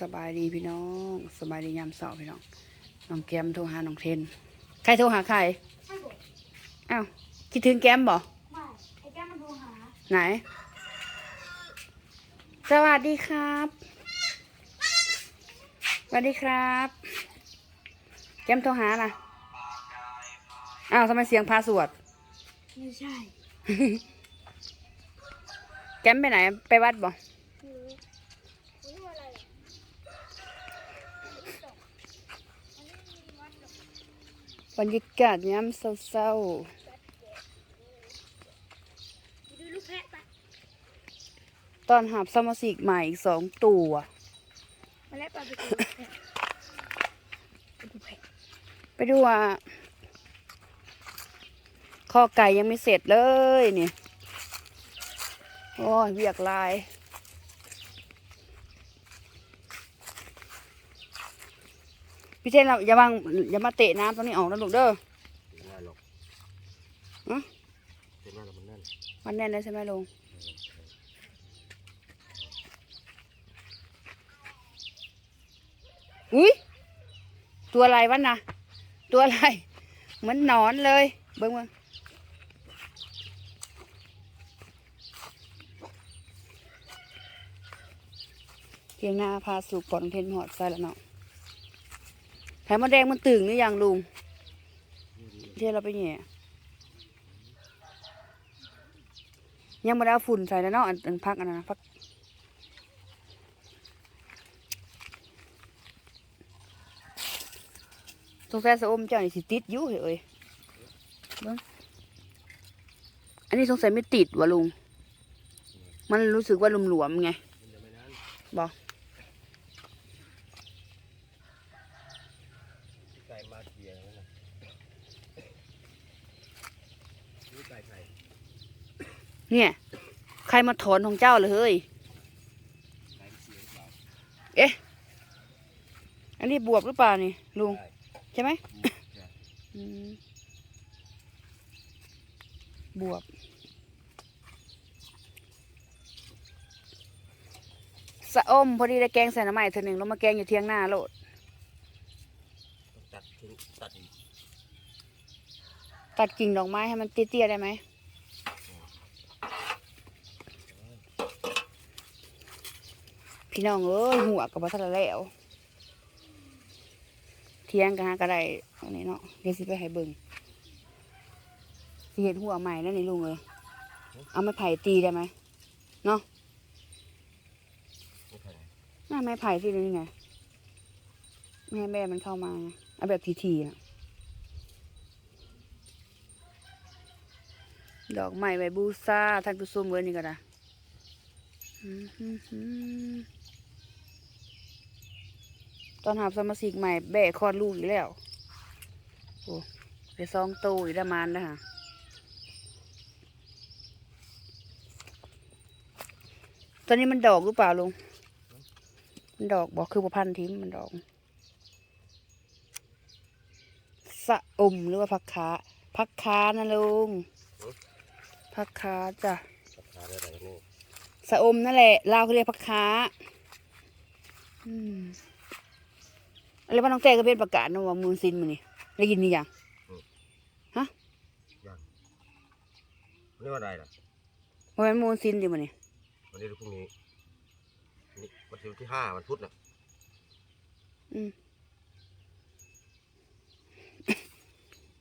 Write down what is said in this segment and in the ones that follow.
สบายดีพี่น้องสบายดียามเสาร์พี่น้องน้องแก้มโทรหาน้องเทนใครโทรหาใครใช่ผมอ้าวคิดถึงแก้มบ่ไม่ไอ้แก้มมันโทรหาไหน สวัสดีครับสวัสดีครับ แก้มโทรหาน่ะอ้าวทำไมเสียงพาสวดไม่ใช่ แก้มไปไหน ไปวัดบ่ ไม่รู้ไม่รู้อะไรอะมันไม่มีวัดหรอก บรรยากาศยามเศร้าไปดูลูกแพะปะๆตอนหับสมาชิกใหม่อีกสองตัวมาแล้วปะไปดูลูกแพะไปดูแพะไปดูว่าข้อไก่ยังไม่เสร็จเลยนี่ โอ้ยเวียกลาย พี่เทนเราอย่าบังอย่ามาเตะน้ำตรงนี้ออกนะลูกเด้อไม่ได้หรอกฮะเจ็บมากแล้วมันแน่นมันแน่นเลยใช่ไหมลุงอุ้ยตัวอะไรวะนะตัวอะไร เหมือนหนอนเลย เบิ้งเบิ้งเพียงหน้าพาสู่ก่อนเทนหอดใส่แล้วเนาะ แถมมดแดงมันตึงหรือยังลุงที่เราไปแหย่ยังไม่ได้เอาฝุ่นใส่แล้วเนาะอันอันพักอันนั้นนะพักสงสัยสะอมเจ้านี่สิติดอยู่เฮ้ยเบิ้งอันนี้สงสัยไม่ติดวะลุง มันรู้สึกว่าหลวมๆไงมันจะไม่นานบอก ที่ไก่มาเกียร์นั่นนะนี่ไก่ไข่ เนี่ย ใครมาถอนของเจ้าเลยเฮ้ยไก่เสียหรือเปล่าเอ๊ะ อันนี้บวบหรือเปล่านี่ลุงได้ใช่ไหมใช่อืมบวบ สะอมพอดีได้แกงใส่น้ำใหม่เธอหนึ่งแล้วมาแกงอยู่เทียงหน้าโลดต้องตัดทิ้งตัดอีกตัดกิ่งดอกไม้ให้มันเตี้ยๆได้ไหม พี่น้องเอ้ยหัวกับบัตรแล้วเทียงกันหาก็ได้อันนี้เนาะเดี๋ยวสิไปให้เบิ่งสิเห็นหัวใหม่แล้วนี่ลุงเลยเอาไม้ไผ่ตีได้ไหมเนาะไม่ไข่หน้าไม้ไผ่ที่นี่ไงไม่แม่มันเข้ามาไงเอาแบบทีๆนะดอกไม้ใบบูซาท่านผู้ชมเว้ยนี่ก็ได้ ตอนหาบสมาชิกใหม่แบกคลอดลูกอีกแล้ว โอ้ได้ซองโตอีกได้มานแล้วฮะตอนนี้มันดอกหรือเปล่าลุง มันดอกบอกคือประพันธ์ทิมมันดอกสะอมหรือว่าผักขาผักขานะลุงผักขาจ้ะ ราคาได้อะไรนี่ สะอมนั่นแหละลาวเขาเรียกผักขาอืมอะไรบ้านน้องแจ้ก็เป็นประกาศนะว่ามือซินมันนี่ได้ยินนี่ยังยังนี่วันอะไรล่ะว่ามันมือซินอยู่มันนี่วันนี้หรือพรุ่งนี้นี่วันที่ที่ห้าวันพุธน่ะอืม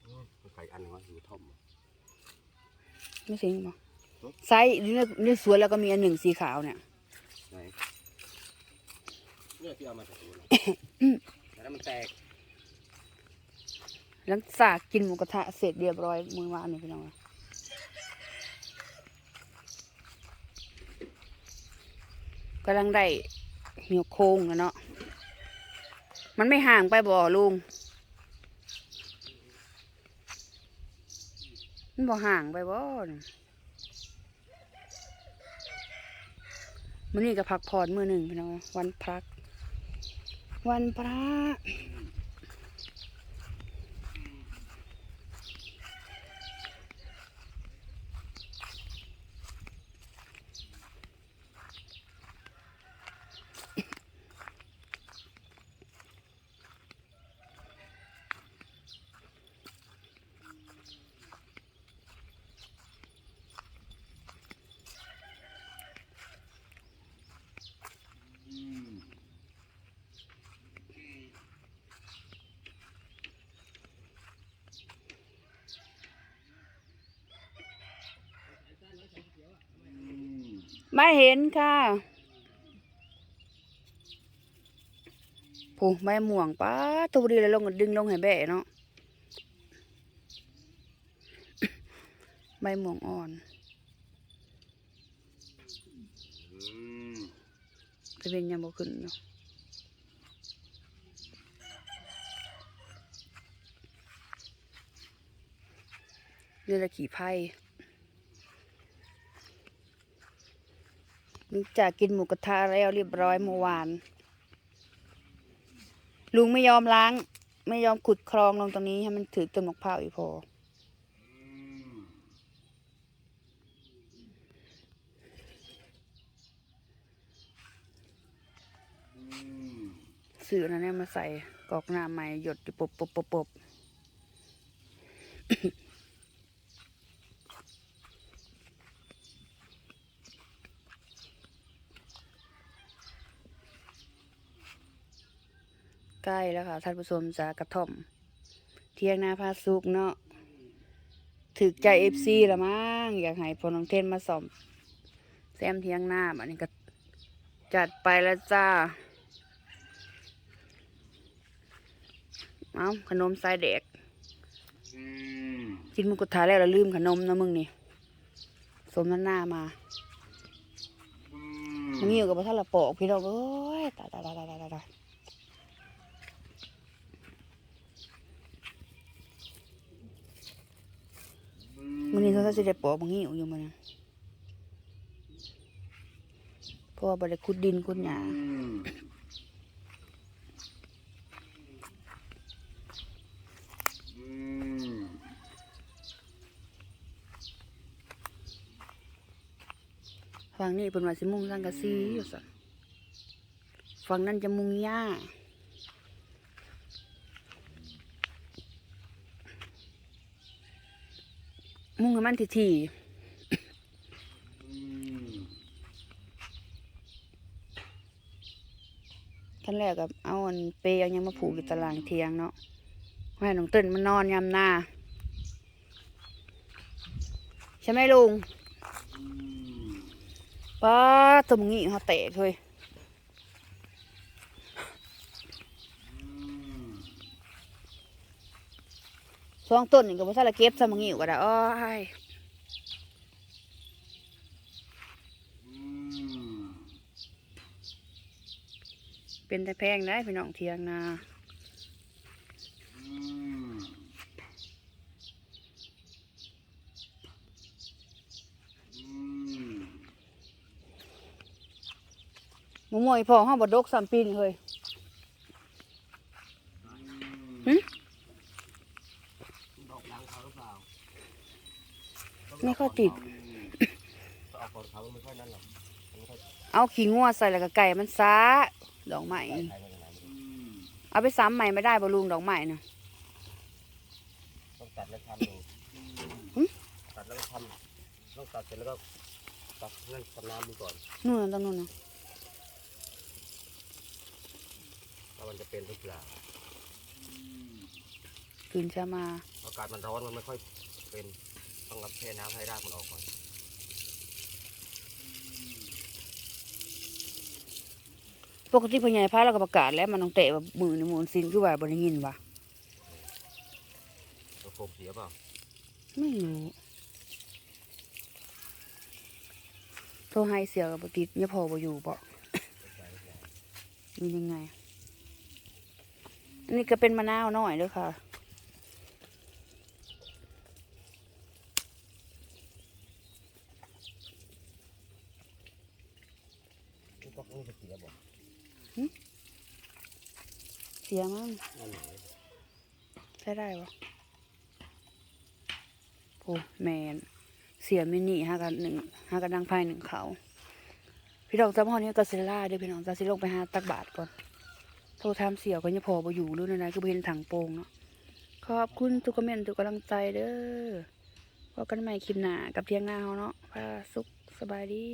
อืมมันไก่อันหนึงวะอยู่ท่อมไม่ซินบ่ ไซส์นี่ในในสวนแล้วก็มีอันหนึ่งสีขาวเนี่ยไหนเนี่ยที่เอามาจากสวนน่ะแต่ถ้ามันแตกหลังจากกินหมูกระทะเสร็จเรียบร้อยมือวานนี่พี่น้องกำลังได้เหนียวโค้งแล้วเนาะมันไม่ห่างไปบ่ลุงมันบ่ห่างไปบ่นี่ มื่อนี้ก็พักผ่อนมือหนึ่งพี่น้องวันพัก วันพระ ไม่เห็นค่ะผูใบม่วงป้าตัวดีเลยลงดึงลงให้แบะเนาะใบม่วงอ่อนจะเป็นยังบ่ขึ้นอยู่เรือละขี่ไพ่ หลังจากกินหมูกระทะแล้วเรียบร้อยเมื่อวาน ลุงไม่ยอมล้าง ไม่ยอมขุดคลองลงตรงนี้ให้มันถือต้นมะพร้าวอีกพออืมซื้อนั้นเนี่ยมาใส่กอกหน้ำใหม่หยดอยู่ปบปบปบปบ ใกล้แล้วค่ะท่านผู้ชมจากกระท่อม เที่ยงนาพาสุกเนาะถึกใจเอฟซีละมั้งอยากให้พอน้องเทนมาสอมแซมเที่ยงหน้าอันนี้ก็จัดไปแล้วจ้าเอาขนมสายเด็กอืมกินหมุกระทะแล้วเราลืมขนมนะมึงนี่สมน้ำหน้ามาอืมึงอยู่กับพระท่านละปอกพี่น้องเอ้ยตายตายตายตายตายตายมึงนี่ เขาจะได้ปอกมึงหิวอยู่มันนะเพราะว่าบริคุดดินคุดหญ้าอืมอืมฝั่งนี้เป็นว่าสิมุงสังกะสีอยู่สันฝั่งนั้นจะมุงหญ้า มุงมันทีๆอืมขั้นแรกกับเอาอันเปย์เอายังมาผูกอยู่ตารางเทียงเนาะให้น้องเต้นมันนอนยามหน้า ใช่ไหมลุงป้าตมงี้เขาแตกเลย สองต้นนี่ก็บ่ทันละเก็บซะมึงงี้ก็ได้อ้อยอืมเป็นแต่แพงได้พี่น้องเทียงนาหมูมวยพอห้าบดดกสามปีนเฮ้ย หึ ดอกยางเขาหรือเปล่า ไม่ค่อยติดออกก่อนเขาไม่ค่อยนั่นหรอกไม่ค่อยเอาขี้งัวใส่แล้วก็ไก่มันซาดอกไม้ใช้ไม่ได้ไม่รู้เอาไปซ้ำใหม่ไม่ได้บ่ลุงดอกไม้นะต้องตัดแล้วทำดูหึตัดแล้วทำต้องตัดเสร็จแล้วก็ตัดนั่นกับน้ำดูก่อนนู่นนะตรงนู้นนะว่ามันจะเป็นหรือเปล่าตื่นเช้ามาอา กาศมันร้อนมันไม่ค่อยเป็นต้องรับแช่น้ำให้รากมันออกก่อนปกติพญายพาเราก็ประกาศแล้วมันต้องเตะว่ามือในมูลซินคือว่าบ่ได้ยินวะตัวโฟมเสียเปล่าไม่รู้โทรให้เสียกับปติดเนี่ยพอบ่อยู่ปะไม่ใช่ไม่ใช่มียังไง อันนี้ก็เป็นมะนาวน้อยเด้วยค่ะ นี่ก็ต้องเสียบ่เสียมั้งใช้ได้ปะโอ้แมนเสียมินิห้ากันหนึ่งห้ากันดังไพ่หนึ่งเขาพี่น้องจำห้องนี้ก็เซล่าเด้วยพี่น้องจะสิลงไปหาตักบาทก่อนโทรถามเสียก็ยังพอบ่อยู่รือในนั้นก็บ่เห็นถังโปงเนาะขอบคุณทุกคอมเมนต์ทุกกำลังใจเด้อพบกันใหม่คลิปหน้ากับเที่ยงหน้าเฮาเนาะพาสุขสบายดี